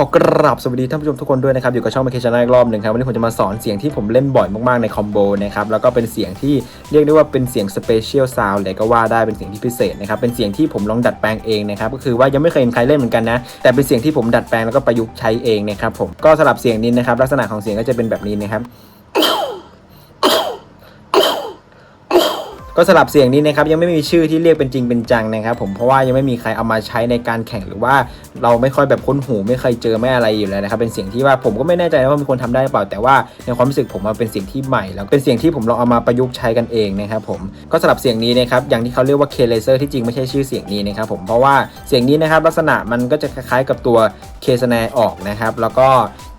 ขอกราบสวัสดีท่านผู้ชมทุกคนด้วยนะครับอยู่กับช่องมาเคชนาอีกรอบหนึ่งครับวันนี้ผมจะมาสอนเสียงที่ผมเล่นบ่อยมากๆในคอมโบนะครับแล้วก็เป็นเสียงที่เรียกได้ว่าเป็นเสียงสเปเชียลซาวด์เลยก็ว่าได้เป็นเสียงที่พิเศษนะครับเป็นเสียงที่ผมลองดัดแปลงเองนะครับก็คือว่ายังไม่เคยเห็นใครเล่นเหมือนกันนะแต่เป็นเสียงที่ผมดัดแปลงแล้วก็ประยุกต์ใช้เองนะครับผมก็สลับเสียงนี้นะครับลักษณะของเสียงก็จะเป็นแบบนี้นะครับ ก็สลับเสียงนี้นะครับยังไม่มีชื่อที่เรียกเป็นจริงเป็นจังนะครับผมเพราะว่ายังไม่มีใครเอามาใช้ในการแข่งหรือว่าเราไม่ค่อยแบบคุ้นหูไม่เคยเจอไม่อะไรอยู่แล้วนะครับเป็นเสียงที่ว่าผมก็ไม่แน่ใจว่ามีคนทำได้หรือเปล่าแต่ว่าในความรู้สึกผมมันเป็นเสียงที่ใหม่ แล้วเป็นเสียงที่ผมลองเอามาประยุกต์ใช้กันเองนะครับผมก็สลับเสียงนี้นะครับอย่างที่เขาเรียกว่า K laser ที่จริงไม่ใช่ชื่อเสียงนี้นะครับผมเพราะว่าเสียงนี้นะครับลักษณะมันก็จะคล้ายๆกับตัว K snare ออกนะครับแล้วก็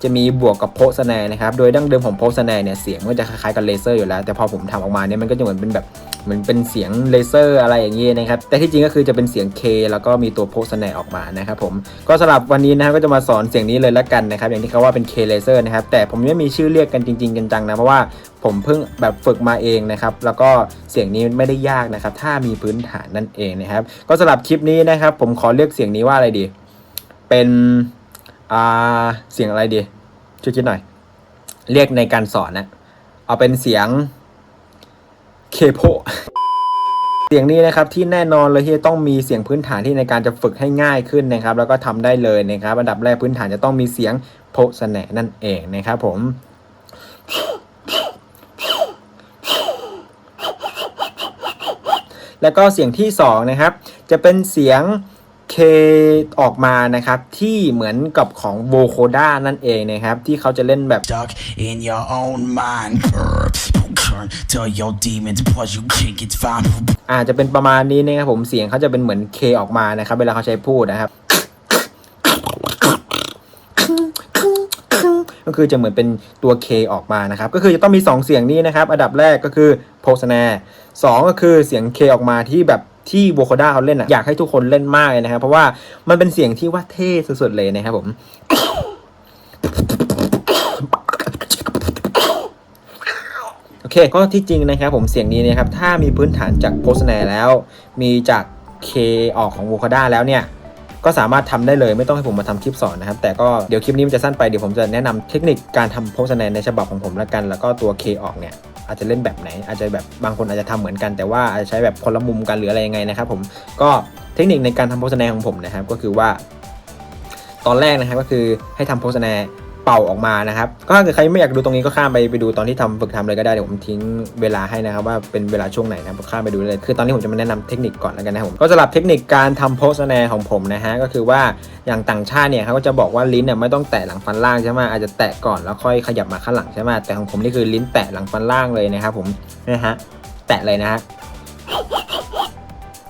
จะมีบวกกับโพสแนนะครับ โดยดั้งเดิมของโพสแนเนี่ยเสียงมันก็จะคล้ายๆกับเลเซอร์อยู่แล้ว แต่พอผมทำออกมาเนี่ยมันก็จะเหมือนเป็นแบบเหมือนเป็นเสียงเลเซอร์อะไรอย่างเงี้ยนะครับ แต่ที่จริงก็คือจะเป็นเสียง K แล้วก็มีตัวโพสแนออกมานะครับผม ก็สำหรับวันนี้นะครับก็จะมาสอนเสียงนี้เลยละกันนะครับ อย่างที่เขาว่าเป็น K laser นะครับ แต่ผมไม่มีชื่อเรียกกันจริงๆกันจังนะ เพราะว่าผมเพิ่งแบบฝึกมาเองนะครับ แล้วก็เสียงนี้ไม่ได้ยากนะครับ ถ้ามีพื้นฐานนั่นเองนะครับ ก็สำหรับคลิปนี้นะครับ ผมขอเรียกเสียงนี้ว่าอะไรดี เป็น อ่าเสียงอะไรดีช่วยคิดหน่อย เรียกในการสอนนะเอาเป็นเสียงเคโพเสียงนี้นะครับที่แน่นอนเลยที่ต้องมีเสียงพื้นฐานที่ในการจะฝึกให้ง่ายขึ้นนะครับ แล้วก็ทำได้เลยนะครับอันดับแรกพื้นฐานจะต้องมีเสียงโพสแนนั่นเองนะครับผมแล้วก็เสียงที่สองนะครับ จะเป็นเสียง K ออกมานะครับที่เหมือนกับของโวโคด้านั่นเองนะครับ ที่เขาจะเล่นแบบ stuck in your own mind. Tell your demons, plus you can't get found. อาจจะเป็นประมาณนี้นะครับผมเสียงเขาจะเป็นเหมือน K ออกมานะครับ เวลาเขาใช้พูดนะครับ ก็คือจะเหมือนเป็นตัว K ออกมานะครับ ก็คือจะต้องมี 2 เสียงนี้นะครับ อันดับแรกก็คือโพสแนร์สองก็คือเสียง K ออกมาที่แบบ ที่โวคาด้าเขาเล่นอะอยากให้ทุกคนเล่นมากเลยนะครับเพราะว่ามันเป็นเสียงที่ว่าเท่สุดๆเลยนะครับผมโอเคก็ที่จริงนะครับผมเสียงนี้นะครับถ้ามีพื้นฐานจากโพสแนแล้ว มีจาก K ออกของ v o c a d a แล้วเนี่ยก็สามารถทำได้เลยไม่ต้องให้ผมมาทำคลิปสอนนะครับ แต่ก็เดี๋ยวคลิปนี้มันจะสั้นไปเดี๋ยวผมจะแนะนำเทคนิคการทำโพสแนในฉบับของผมล้วกัน แล้วก็ตัว K ออกเนี่ย อาจจะเล่นแบบไหน อาจจะแบบบางคนอาจจะทำเหมือนกันแต่ว่าอาจจะใช้แบบคนละมุมกันหรืออะไรยังไงนะครับผมก็เทคนิคในการทำโฆษณาของผมนะครับก็คือว่า ตอนแรกนะครับก็คือให้ทำโฆษณา เป่าออกมานะครับ ก็ถ้าเกิดใครไม่อยากดูตรงนี้ก็ข้ามไปไปดูตอนที่ทำฝึกทำเลยก็ได้เดี๋ยวผมทิ้งเวลาให้นะครับว่าเป็นเวลาช่วงไหนนะข้ามไปดูเลย คือตอนนี้ผมจะมาแนะนำเทคนิคก่อนแล้วกันนะผมก็สำหรับเทคนิคการทำโพสแนร์ของผมนะฮะก็คือว่าอย่างต่างชาติเนี่ยเขาก็จะบอกว่าลิ้นเนี่ยไม่ต้องแตะหลังฟันล่างใช่ไหมอาจจะแตะก่อนแล้วค่อยขยับมาข้างหลังใช่ไหมแต่ของผมนี่คือลิ้นแตะหลังฟันล่างเลยนะครับผมนะฮะแตะเลยนะฮะ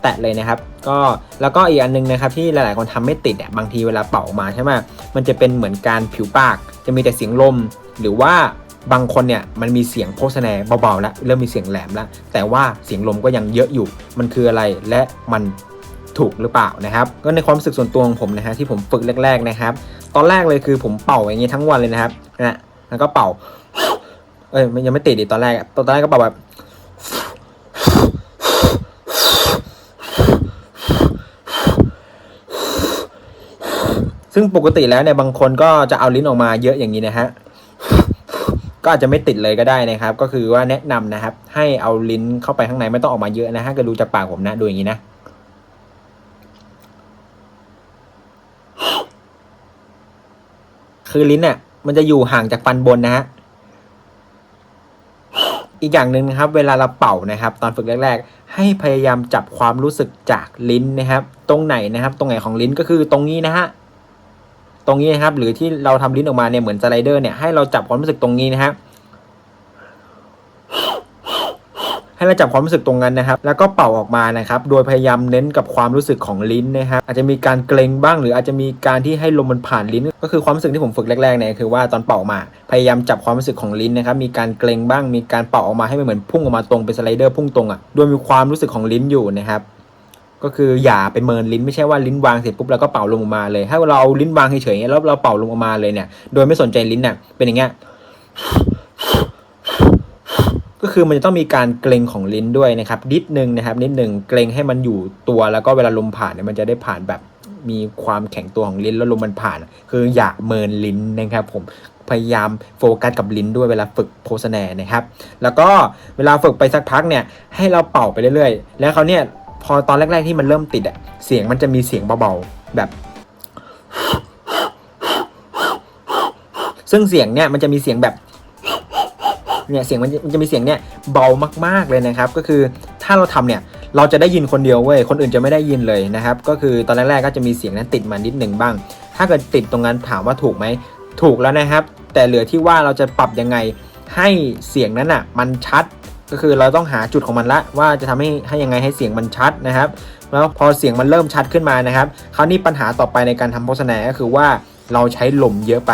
แตะเลยนะครับก็แล้วก็อีกอันนึงนะครับที่หลายๆคนทำไม่ติดอะบางทีเวลาเป่าออกมาใช่ไหมมันจะเป็นเหมือนการผิวปาก จะมีแต่เสียงลม หรือว่าบางคนเนี่ยมันมีเสียงโพสแนเบาๆแล้วเริ่มมีเสียงแหลมแล้ว แต่ว่าเสียงลมก็ยังเยอะอยู่ มันคืออะไรและมันถูกหรือเปล่านะครับ ก็ในความรู้สึกส่วนตัวของผมนะฮะที่ผมฝึกแรก ๆนะครับ ตอนแรกเลยคือผมเป่าอย่างนี้ทั้งวันเลยนะครับนะแล้วก็เป่า เอ้ยมันยังไม่ติดดิตอนแรกตอนแรกก็เป่าแบบ ซึ่งปกติแล้วเนี่ยบางคนก็จะเอาลิ้นออกมาเยอะอย่างนี้นะฮะก็อาจจะไม่ติดเลยก็ได้นะครับ ก็คือว่าแนะนำนะครับ ให้เอาลิ้นเข้าไปข้างในไม่ต้องออกมาเยอะนะฮะก็ดูจากปากผมนะดูอย่างนี้นะคือลิ้นเนี่ยมันจะอยู่ห่างจากฟันบนนะฮะอีกอย่างหนึ่งนะครับ เวลาเราเป่านะครับ ตอนฝึกแรก ๆ ให้พยายามจับความรู้สึกจากลิ้นนะครับ ตรงไหนนะครับ ตรงไหนของลิ้นก็คือตรงนี้นะฮะ ตรงนี้นะครับ หรือที่เราทำลิ้นออกมาเนี่ยเหมือนสไลเดอร์เนี่ยให้เราจับความรู้สึกตรงนี้นะฮะให้เราจับความรู้สึกตรงนั้นนะครับ แล้วก็เป่าออกมานะครับ โดยพยายามเน้นกับความรู้สึกของลิ้นนะครับอาจจะมีการเกรงบ้าง หรืออาจจะมีการที่ให้ลมมันผ่านลิ้น ก็คือความรู้สึกที่ผมฝึกแรกๆเนี่ยคือว่าตอนเป่ามา พยายามจับความรู้สึกของลิ้นนะครับ มีการเกรงบ้าง มีการเป่าออกมาให้มันเหมือนพุ่งออกมาตรงเป็นสไลเดอร์พุ่งตรงอะ โดยมีความรู้สึกของลิ้นอยู่นะครับ ก็คืออย่าไปเมินลิ้นไม่ใช่ว่าลิ้นวางเสร็จปุ๊บแล้วก็เป่าลมออกมาเลย ถ้าเราเอาลิ้นวางเฉยๆแล้วเราเป่าลมออกมาเลยเนี่ย โดยไม่สนใจลิ้นเนี่ยเป็นอย่างเงี้ยก็คือมันจะต้องมีการเกรงของลิ้นด้วยนะครับนิดนึงนะครับนิดนึงเกรงให้มันอยู่ตัวแล้วก็เวลาลมผ่านเนี่ยมันจะได้ผ่านแบบมีความแข็งตัวของลิ้นแล้วลมมันผ่าน คืออย่าเมินลิ้นนะครับ ผมพยายามโฟกัสกับลิ้นด้วยเวลาฝึกโพสแนนะครับ แล้วก็เวลาฝึกไปสักพักเนี่ยให้เราเป่าไปเรื่อยๆ แล้วเขาเนี่ย พอตอนแรก ๆ ที่มันเริ่มติดอะเสียงมันจะมีเสียงเบาๆแบบ ซึ่งเสียงเนี่ยมันจะมีเสียงแบบเนี่ยเสียงมันจะมีเสียงเนี่ยเบามากๆเลยนะครับ ก็คือถ้าเราทำเนี่ยเราจะได้ยินคนเดียวเว้ยคนอื่นจะไม่ได้ยินเลยนะครับ ก็คือตอนแรกๆก็จะมีเสียงนั้นติดมานิดหนึ่งบ้าง ถ้าเกิดติดตรงนั้นถามว่าถูกไหมถูกแล้วนะครับ แต่เหลือที่ว่าเราจะปรับยังไงให้เสียงนั้นอะ มันชัด ก็คือเราต้องหาจุดของมันละว่าจะทำให้ให้ยังไงให้เสียงมันชัดนะครับ แล้วพอเสียงมันเริ่มชัดขึ้นมานะครับ คราวนี้ปัญหาต่อไปในการทำโฆษณาก็คือว่าเราใช้ลมเยอะไป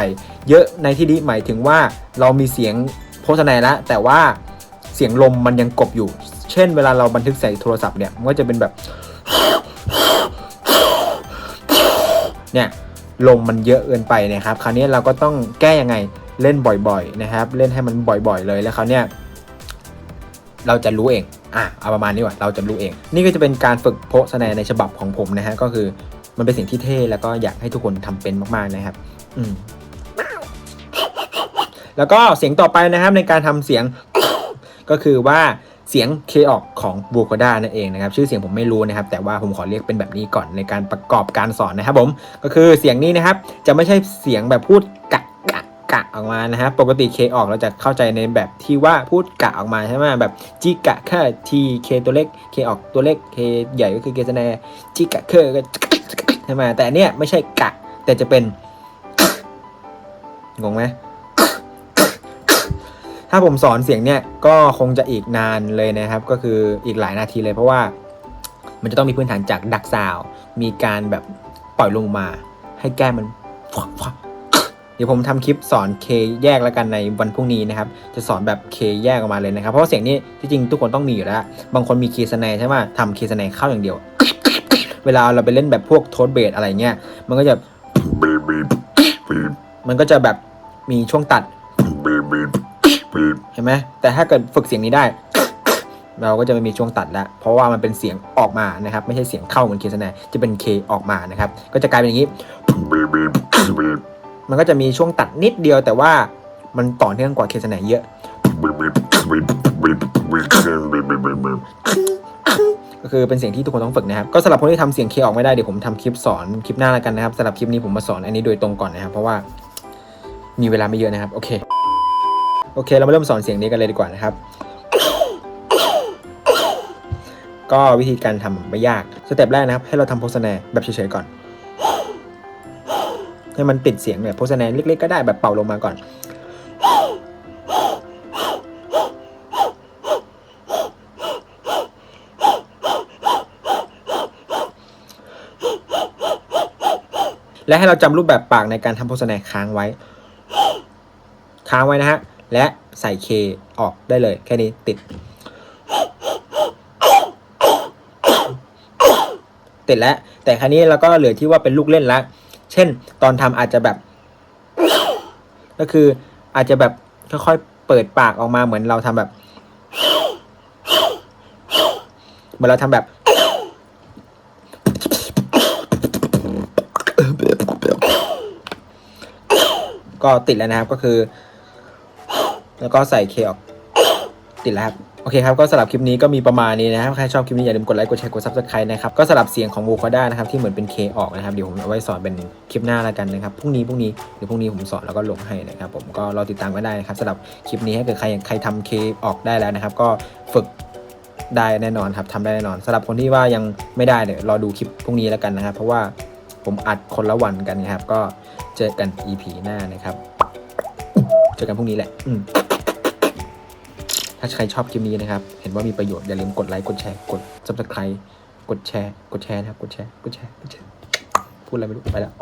เยอะในที่นี้หมายถึงว่าเรามีเสียงโฆษณาล้วแต่ว่าเสียงลมมันยังกบอยู่ เช่น เวลาเราบันทึกใส่โทรศัพท์เนี่ยมันก็จะเป็นแบบเนี่ยลมมันเยอะเกินไปนะครับ คราวนี้เราก็ต้องแก้ยังไงเล่นบ่อยๆนะครับ เล่นให้มันบ่อยๆเลยแล้วคราวเนี้ย เราจะรู้เอง อะเอาประมาณนี้ว่ะเราจะรู้เอง นี่ก็จะเป็นการฝึกโพสแนในฉบับของผมนะฮะ ก็คือมันเป็นสิ่งที่เท่แล้วก็อยากให้ทุกคนทำเป็นมากๆนะครับ อืม แล้วก็เสียงต่อไปนะครับในการทำเสียง ก็คือว่าเสียงเคออกของบูโคด้านั่นเองนะครับ ชื่อเสียงผมไม่รู้นะครับ แต่ว่าผมขอเรียกเป็นแบบนี้ก่อนในการประกอบการสอนนะครับผม ก็คือเสียงนี้นะครับ จะไม่ใช่เสียงแบบพูดกะ กะออกมานะครับปกติเคออกเราจะเข้าใจในแบบที่ว่าพูดกะออกมาใช่ไหมแบบจิกะค่ทีเคตัวเล็กเคออกตัวเล็กเคใหญ่ก็คือเคสแนจิกะเคก็ใช่ไหมแต่เนี่ยไม่ใช่กะ แต่จะเป็นงงไหมถ้าผมสอนเสียงเนี่ยก็คงจะอีกนานเลยนะครับ ก็คืออีกหลายนาทีเลยเพราะว่า มันจะต้องมีพื้นฐานจากดักซาว มีการแบบปล่อยลงมา ให้แก้มมัน เดี๋ยวผมทำคลิปสอนเคแยกแล้วกันในวันพรุ่งนี้นะครับ จะสอนแบบเคแยกออกมาเลยนะครับ เพราะว่าเสียงนี้ที่จริงทุกคนต้องมีอยู่แล้ว บางคนมีคีย์สแนร์ใช่ไหมทำคีย์สแนร์เข้าอย่างเดียว เวลาเราไปเล่นแบบพวกโทสเบสอะไรเงี้ย มันก็จะ มันก็จะแบบมีช่วงตัด เห็นไหม แต่ถ้าเกิดฝึกเสียงนี้ได้ เราก็จะไม่มีช่วงตัดแล้ว เพราะว่ามันเป็นเสียงออกมานะครับ ไม่ใช่เสียงเข้าเหมือนเคสแนจะเป็นเคออกมานะครับ ก็จะกลายเป็นอย่างนี้ มันก็จะมีช่วงตัดนิดเดียวแต่ว่ามันต่อเนื่องกว่าเคสแนเยอะ ก็คือเป็นเสียงที่ทุกคนต้องฝึกนะครับ ก็สำหรับคนที่ทำเสียงเคออกไม่ได้เดี๋ยวผมทำคลิปสอนคลิปหน้าแล้วกันนะครับสำหรับคลิปนี้ผมมาสอนอันนี้โดยตรงก่อนนะครับ เพราะว่ามีเวลาไม่เยอะนะครับ โอเค โอเค เรามาเริ่มสอนเสียงนี้กันเลยดีกว่านะครับ ก็วิธีการทำไม่ยาก สเต็ปแรกนะครับ ให้เราทำโพสแนแบบเฉยๆก่อน ให้มันติดเสียงเนี่ยโพสแนร์เล็กๆก็ได้แบบเป่าลงมาก่อน และให้เราจำรูปแบบปากในการทำโพสแนร์ค้างไว้ ค้างไว้นะฮะ และใส่เคออกได้เลย แค่นี้ติด ติดแล้ว แต่ครั้นี้เราก็เหลือที่ว่าเป็นลูกเล่นแล้ว เช่น ตอนทำอาจจะแบบ ก็คืออาจจะแบบค่อยๆเปิดปากออกมาเหมือนเราทำแบบเหมือนเราทำแบบก็ติดแล้วนะครับก็คือ แล้วก็ใส่เคออกติดแล้วครับ โอเคครับก็สำหรับคลิปนี้ก็มีประมาณนี้นะครับใครชอบคลิปนี้อย่าลืมกดไลค์กดแชร์กด subscribe นะครับก็สำหรับเสียงของ v o c a d a นะครับที่เหมือนเป็นเคออกนะครับเดี๋ยวผมเอาไว้สอนเป็นคลิปหน้าแล้วกันนะครับพรุ่งนี้พรุ่งนี้เดี๋ยวพรุ่งนี้ผมสอนแล้วก็ลงให้นะครับผมก็รอติดตามกันได้นะครับสำหรับคลิปนี้ถ้าเกิดใครใครทำเคออกได้แล้วนะครับ ก็ฝึกได้แน่นอนครับทำได้แน่นอนสำหรับคนที่ว่ายังไม่ได้เดี๋ยวรอดูคลิปพรุ่งนี้แล้วกันนะครับ เพราะว่าผมอัดคนละวันกันนะครับ ก็เจอกัน EP หน้านะครับ เจอกันพรุ่งนี้แหละ อืมาใครชอบคลิปนี้นะครับ เห็นว่ามีประโยชน์อย่าลืมกดไลค์กดแชร์กด subscribe กดแชร์ กดแชร์นะครับกดแชร์กดแชร์กดแชร์พูดอะไรไม่รู้ไปแล้ว